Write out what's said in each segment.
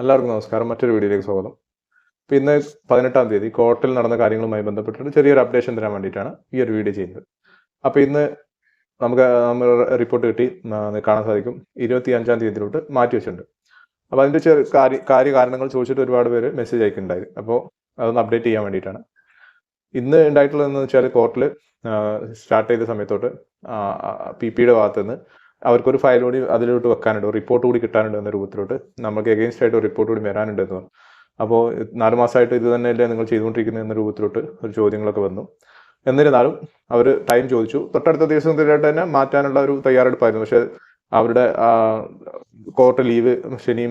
എല്ലാവർക്കും നമസ്കാരം. മറ്റൊരു വീഡിയോയിലേക്ക് സ്വാഗതം. അപ്പോൾ ഇന്ന് പതിനെട്ടാം തീയതി കോർട്ടിൽ നടന്ന കാര്യങ്ങളുമായി ബന്ധപ്പെട്ടിട്ട് ചെറിയൊരു അപ്ഡേഷൻ തരാൻ വേണ്ടിയിട്ടാണ് ഈ ഒരു വീഡിയോ ചെയ്യുന്നത്. അപ്പോൾ ഇന്ന് നമുക്ക് റിപ്പോർട്ട് കിട്ടി കാണാൻ സാധിക്കും. ഇരുപത്തി അഞ്ചാം തീയതിയിലോട്ട് മാറ്റി വെച്ചിട്ടുണ്ട്. അപ്പോൾ അതിന്റെ ചെറിയ കാര്യ കാര്യ കാരണങ്ങൾ ചോദിച്ചിട്ട് ഒരുപാട് പേര് മെസ്സേജ് അയക്കുന്നുണ്ടായി. അപ്പോൾ അതൊന്ന് അപ്ഡേറ്റ് ചെയ്യാൻ വേണ്ടിയിട്ടാണ്. ഇന്ന് ഉണ്ടായിട്ടുള്ളതെന്ന് വെച്ചാൽ കോർട്ടിൽ സ്റ്റാർട്ട് ചെയ്ത സമയത്തോട്ട് പി പിയുടെ ഭാഗത്ത് നിന്ന് അവർക്കൊരു ഫയൽ കൂടി അതിലോട്ട് വെക്കാനുണ്ട് റിപ്പോർട്ട് കൂടി കിട്ടാനുണ്ട് എന്ന രൂപത്തിലോട്ട് നമുക്ക് എഗെയിൻസ്റ്റ് ആയിട്ട് റിപ്പോർട്ട് കൂടി വരാനുണ്ട് എന്ന് അപ്പോൾ നാല് മാസമായിട്ട് ഇത് തന്നെയല്ലേ നിങ്ങൾ ചെയ്തുകൊണ്ടിരിക്കുന്നത് എന്ന രൂപത്തിലോട്ട് ഒരു ചോദ്യങ്ങളൊക്കെ വന്നു. എന്നിരുന്നാലും അവർ ടൈം ചോദിച്ചു. തൊട്ടടുത്ത ദിവസത്തിലായിട്ട് തന്നെ മാറ്റാനുള്ള ഒരു തയ്യാറെടുപ്പായിരുന്നു. പക്ഷേ അവരുടെ കോർട്ട് ലീവ് ശനി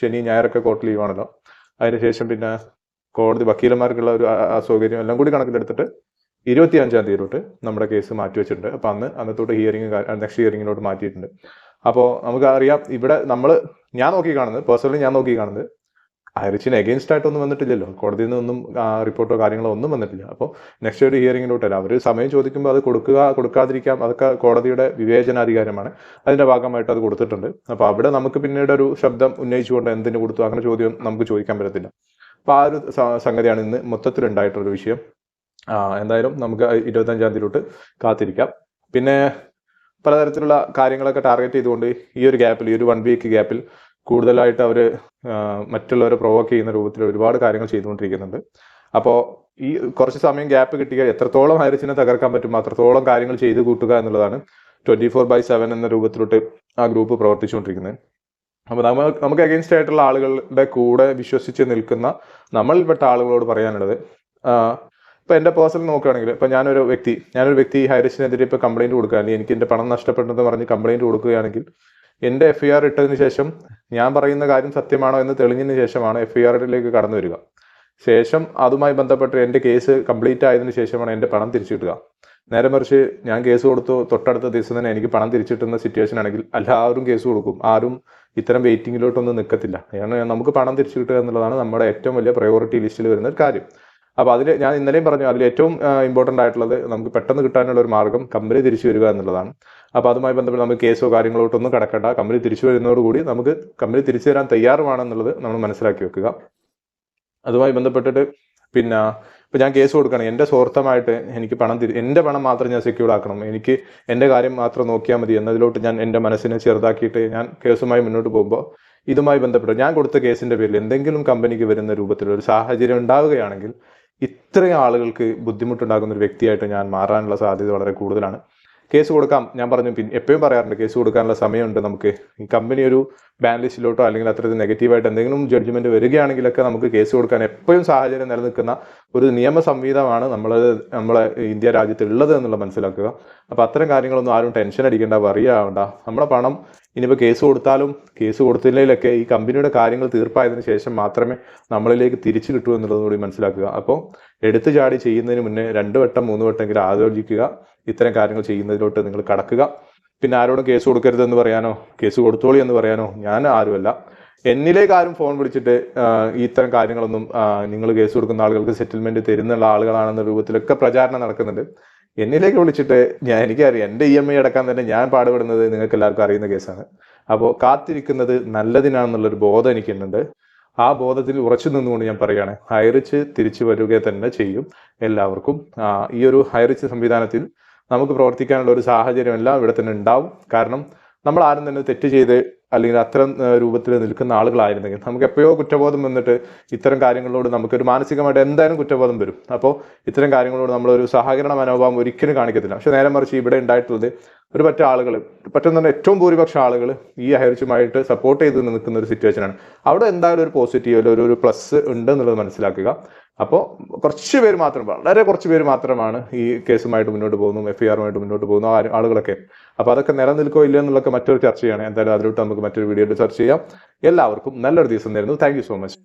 ശനി ഞായറൊക്കെ കോർട്ട് ലീവാണല്ലോ അതിനുശേഷം പിന്നെ കോടതി വക്കീലന്മാർക്കുള്ള ഒരു അസൗകര്യം എല്ലാം കൂടി കണക്കിലെടുത്തിട്ട് ഇരുപത്തി അഞ്ചാം തീയതി തൊട്ട് നമ്മുടെ കേസ് മാറ്റി വെച്ചിട്ടുണ്ട്. അപ്പം അന്ന് അന്നത്തോട്ട് ഹിയറിംഗ് നെക്സ്റ്റ് ഹിയറിംഗിലോട്ട് മാറ്റിയിട്ടുണ്ട്. അപ്പോൾ നമുക്ക് അറിയാം ഇവിടെ നമ്മൾ ഞാൻ നോക്കി കാണുന്നത് പേഴ്സണലി ഞാൻ നോക്കി കാണുന്നത് അയറിച്ചിന് എഗെയിൻസ്റ്റ് ആയിട്ടൊന്നും വന്നിട്ടില്ലല്ലോ. കോടതിയിൽ നിന്നൊന്നും റിപ്പോർട്ടോ കാര്യങ്ങളോ ഒന്നും വന്നിട്ടില്ല. അപ്പോൾ നെക്സ്റ്റ് ഒരു ഹിയറിങ്ങിലോട്ടല്ല അവർ സമയം ചോദിക്കുമ്പോൾ അത് കൊടുക്കുക കൊടുക്കാതിരിക്കാം. അതൊക്കെ കോടതിയുടെ വിവേചനാധികാരമാണ്. അതിന്റെ ഭാഗമായിട്ട് അത് കൊടുത്തിട്ടുണ്ട്. അപ്പോൾ അവിടെ നമുക്ക് പിന്നീട് ഒരു ശബ്ദം ഉന്നയിച്ചുകൊണ്ട് എന്തിനു കൊടുത്തു? അങ്ങനെ ചോദ്യം നമുക്ക് ചോദിക്കാൻ പറ്റത്തില്ല. അപ്പോൾ ആ ഒരു സംഗതിയാണ് ഇന്ന് മൊത്തത്തിൽ ഉണ്ടായിട്ടുള്ള വിഷയം. എന്തായാലും നമുക്ക് ഇരുപത്തഞ്ചാം തീയതിയിലോട്ട് കാത്തിരിക്കാം. പിന്നെ പലതരത്തിലുള്ള കാര്യങ്ങളൊക്കെ ടാർഗറ്റ് ചെയ്തുകൊണ്ട് ഈ ഒരു ഗ്യാപ്പിൽ ഈ ഒരു വൺ വീക്ക് ഗ്യാപ്പിൽ കൂടുതലായിട്ട് അവർ മറ്റുള്ളവരെ പ്രൊവോക്ക് ചെയ്യുന്ന രൂപത്തിൽ ഒരുപാട് കാര്യങ്ങൾ ചെയ്തുകൊണ്ടിരിക്കുന്നുണ്ട്. അപ്പോൾ ഈ കുറച്ച് സമയം ഗ്യാപ്പ് കിട്ടിയാൽ എത്രത്തോളം ഹൈറിച്ചിനെ തകർക്കാൻ പറ്റും അത്രത്തോളം കാര്യങ്ങൾ ചെയ്ത് കൂട്ടുക എന്നുള്ളതാണ് ട്വന്റി ഫോർ ബൈ സെവൻ എന്ന രൂപത്തിലോട്ട് ആ ഗ്രൂപ്പ് പ്രവർത്തിച്ചുകൊണ്ടിരിക്കുന്നത്. അപ്പോൾ നമ്മൾ നമുക്ക് അഗെയിൻസ്റ്റ് ആയിട്ടുള്ള ആളുകളുടെ കൂടെ വിശ്വസിച്ച് നിൽക്കുന്ന നമ്മളിൽപ്പെട്ട ആളുകളോട് പറയാനുള്ളത് ആഹ് ഇപ്പൊ എന്റെ പേഴ്സണൽ നോക്കുകയാണെങ്കിൽ ഇപ്പൊ ഞാനൊരു വ്യക്തി ഞാനൊരു വ്യക്തി ഹൈറിസിനെതിരെ ഇപ്പൊ കംപ്ലൈന്റ് കൊടുക്കുകയാണെങ്കിൽ എനിക്ക് എന്റെ പണം നഷ്ടപ്പെട്ടെന്ന് പറഞ്ഞ് കംപ്ലൈന്റ് കൊടുക്കുകയാണെങ്കിൽ എന്റെ എഫ് ഐ ആർ ഇട്ടതിന് ശേഷം ഞാൻ പറയുന്ന കാര്യം സത്യമാണോ എന്ന് തെളിഞ്ഞതിന് ശേഷമാണ് എഫ് ഐ ആറിലേക്ക് കടന്നു വരിക. ശേഷം അതുമായി ബന്ധപ്പെട്ട് എന്റെ കേസ് കംപ്ലീറ്റ് ആയതിനു ശേഷമാണ് എന്റെ പണം തിരിച്ചു കിട്ടുക നേരെ മറിച്ച് ഞാൻ കേസ് കൊടുത്തു തൊട്ടടുത്ത ദിവസം തന്നെ എനിക്ക് പണം തിരിച്ചു കിട്ടുന്ന സിറ്റുവേഷൻ ആണെങ്കിൽ എല്ലാവരും കേസ് കൊടുക്കും. ആരും ഇത്തരം വെയിറ്റിങ്ങിലോട്ടൊന്നും നിൽക്കത്തില്ല കാരണം നമുക്ക് പണം തിരിച്ചു കിട്ടുക എന്നുള്ളതാണ് നമ്മുടെ ഏറ്റവും വലിയ പ്രയോറിറ്റി ലിസ്റ്റിൽ വരുന്ന ഒരു കാര്യം. അപ്പോൾ അതിൽ ഞാൻ ഇന്നലെയും പറഞ്ഞു അതിൽ ഏറ്റവും ഇമ്പോർട്ടന്റ് ആയിട്ടുള്ളത് നമുക്ക് പെട്ടെന്ന് കിട്ടാനുള്ള ഒരു മാർഗം കമ്പനി തിരിച്ചു വരിക എന്നുള്ളതാണ്. അപ്പോൾ അതുമായി ബന്ധപ്പെട്ട് നമുക്ക് കേസോ കാര്യങ്ങളോട്ടൊന്നും കടക്കണ്ട. കമ്പനി തിരിച്ചു വരുന്നതോടുകൂടി നമുക്ക് കമ്പനി തിരിച്ചു തരാൻ തയ്യാറുമാണെന്നുള്ളത് നമ്മൾ മനസ്സിലാക്കി വെക്കുക. അതുമായി ബന്ധപ്പെട്ടിട്ട് പിന്നെ ഇപ്പം ഞാൻ കേസ് കൊടുക്കണം എന്റെ സ്വാർത്ഥമായിട്ട് എനിക്ക് പണം തിരി എന്റെ പണം മാത്രം ഞാൻ സെക്യൂർ ആക്കണം. എനിക്ക് എന്റെ കാര്യം മാത്രം നോക്കിയാൽ മതി എന്നതിലോട്ട് ഞാൻ എന്റെ മനസ്സിനെ ചെറുതാക്കിയിട്ട് ഞാൻ കേസുമായി മുന്നോട്ട് പോകുമ്പോൾ ഇതുമായി ബന്ധപ്പെട്ട് ഞാൻ കൊടുത്ത കേസിന്റെ പേരിൽ എന്തെങ്കിലും കമ്പനിക്ക് വരുന്ന രൂപത്തിലൊരു സാഹചര്യം ഉണ്ടാവുകയാണെങ്കിൽ ഇത്രയും ആളുകൾക്ക് ബുദ്ധിമുട്ടുണ്ടാകുന്ന ഒരു വ്യക്തിയായിട്ട് ഞാൻ മാറാനുള്ള സാധ്യത വളരെ കൂടുതലാണ്. കേസ് കൊടുക്കാം. ഞാൻ പറഞ്ഞു പിന്നെ എപ്പോഴും പറയാറുണ്ട് കേസ് കൊടുക്കാനുള്ള സമയമുണ്ട് നമുക്ക്. ഈ കമ്പനി ഒരു ബാൻ ലിസ്റ്റിലോട്ടോ അല്ലെങ്കിൽ അത്രയും നെഗറ്റീവായിട്ട് എന്തെങ്കിലും ജഡ്ജ്മെന്റ് വരികയാണെങ്കിലൊക്കെ നമുക്ക് കേസ് കൊടുക്കാൻ എപ്പോഴും സാഹചര്യം നിലനിൽക്കുന്ന ഒരു നിയമ സംവിധാനമാണ് നമ്മൾ നമ്മളെ ഇന്ത്യ രാജ്യത്ത് ഉള്ളത് എന്നുള്ളത് മനസ്സിലാക്കുക. അപ്പോൾ അത്തരം കാര്യങ്ങളൊന്നും ആരും ടെൻഷൻ അടിക്കേണ്ട വറിയാവണ്ട നമ്മുടെ പണം ഇനിയിപ്പോൾ കേസ് കൊടുത്താലും കേസ് കൊടുത്തില്ലെങ്കിലൊക്കെ ഈ കമ്പനിയുടെ കാര്യങ്ങൾ തീർപ്പായതിനു ശേഷം മാത്രമേ നമ്മളിലേക്ക് തിരിച്ചു കിട്ടൂ എന്നുള്ളതും കൂടി മനസ്സിലാക്കുക. അപ്പോൾ എടുത്തു ചാടി ചെയ്യുന്നതിന് മുന്നേ രണ്ട് വട്ടം മൂന്ന് വട്ടമെങ്കിലും ആലോചിക്കുക. ഇത്തരം കാര്യങ്ങൾ ചെയ്യുന്നതിലോട്ട് നിങ്ങൾ കടക്കുക. പിന്നെ ആരോടും കേസ് കൊടുക്കരുതെന്ന് പറയാനോ കേസ് കൊടുത്തോളി എന്ന് പറയാനോ ഞാൻ ആരുമല്ല. എന്നിലേക്ക് ആരും ഫോൺ വിളിച്ചിട്ട് ഇത്തരം കാര്യങ്ങളൊന്നും നിങ്ങൾ കേസ് കൊടുക്കുന്ന ആളുകൾക്ക് സെറ്റിൽമെന്റ് തരുന്നുള്ള ആളുകളാണെന്ന രൂപത്തിലൊക്കെ പ്രചാരണം നടക്കുന്നുണ്ട്. എന്നിലേക്ക് വിളിച്ചിട്ട് ഞാൻ എനിക്കറിയാം എന്റെ ഇ എം ഐ അടക്കാൻ തന്നെ ഞാൻ പാടുപെടുന്നത് നിങ്ങൾക്ക് എല്ലാവർക്കും അറിയുന്ന കേസാണ്. അപ്പോൾ കാത്തിരിക്കുന്നത് നല്ലതിനാണെന്നുള്ളൊരു ബോധം എനിക്കുണ്ട്. ആ ബോധത്തിൽ ഉറച്ചു നിന്നുകൊണ്ട് ഞാൻ പറയുകയാണ് ഹൈറിച്ച് തിരിച്ചു വരിക തന്നെ ചെയ്യും എല്ലാവർക്കും. ഈ ഒരു ഹൈറിച്ച് സംവിധാനത്തിൽ നമുക്ക് പ്രവർത്തിക്കാനുള്ള ഒരു സാഹചര്യം എല്ലാം ഇവിടെ തന്നെ ഉണ്ടാവും. കാരണം നമ്മൾ ആരും തന്നെ തെറ്റ് ചെയ്ത് അല്ലെങ്കിൽ അത്തരം രൂപത്തിൽ നിൽക്കുന്ന ആളുകളായിരുന്നെങ്കിൽ നമുക്ക് എപ്പോഴോ കുറ്റബോധം വന്നിട്ട് ഇത്തരം കാര്യങ്ങളോട് നമുക്കൊരു മാനസികമായിട്ട് എന്തായാലും കുറ്റബോധം വരും. അപ്പോൾ ഇത്തരം കാര്യങ്ങളോട് നമ്മളൊരു സഹകരണ മനോഭാവം ഒരിക്കലും കാണിക്കത്തില്ല. പക്ഷെ നേരെ മറിച്ച് ഇവിടെ ഉണ്ടായിട്ടുള്ളത് ഒരു പറ്റ ആളുകൾ പറ്റുന്ന ഏറ്റവും ഭൂരിപക്ഷം ആളുകൾ ഈ അഹരിച്ചുമായിട്ട് സപ്പോർട്ട് ചെയ്ത് നിൽക്കുന്ന ഒരു സിറ്റുവേഷനാണ് അവിടെ എന്തായാലും ഒരു പോസിറ്റീവ് ഒരു ഒരു പ്ലസ് ഉണ്ട് എന്നുള്ളത് മനസ്സിലാക്കുക. അപ്പോൾ കുറച്ച് പേര് മാത്രം വളരെ കുറച്ച് പേര് മാത്രമാണ് ഈ കേസുമായിട്ട് മുന്നോട്ട് പോകുന്നു എഫ് ഐ ആറുമായിട്ട് മുന്നോട്ട് പോകുന്നു ആളുകളൊക്കെ. അപ്പോൾ അതൊക്കെ നിലനിൽക്കോ ഇല്ല എന്നുള്ളതൊക്കെ മറ്റൊരു ചർച്ചയാണ് എന്തായാലും അതിലോട്ട് നമുക്ക് മറ്റൊരു വീഡിയോയിൽ ചർച്ച ചെയ്യാം. എല്ലാവർക്കും നല്ലൊരു ദിവസം നേരുന്നു താങ്ക് സോ മച്ച്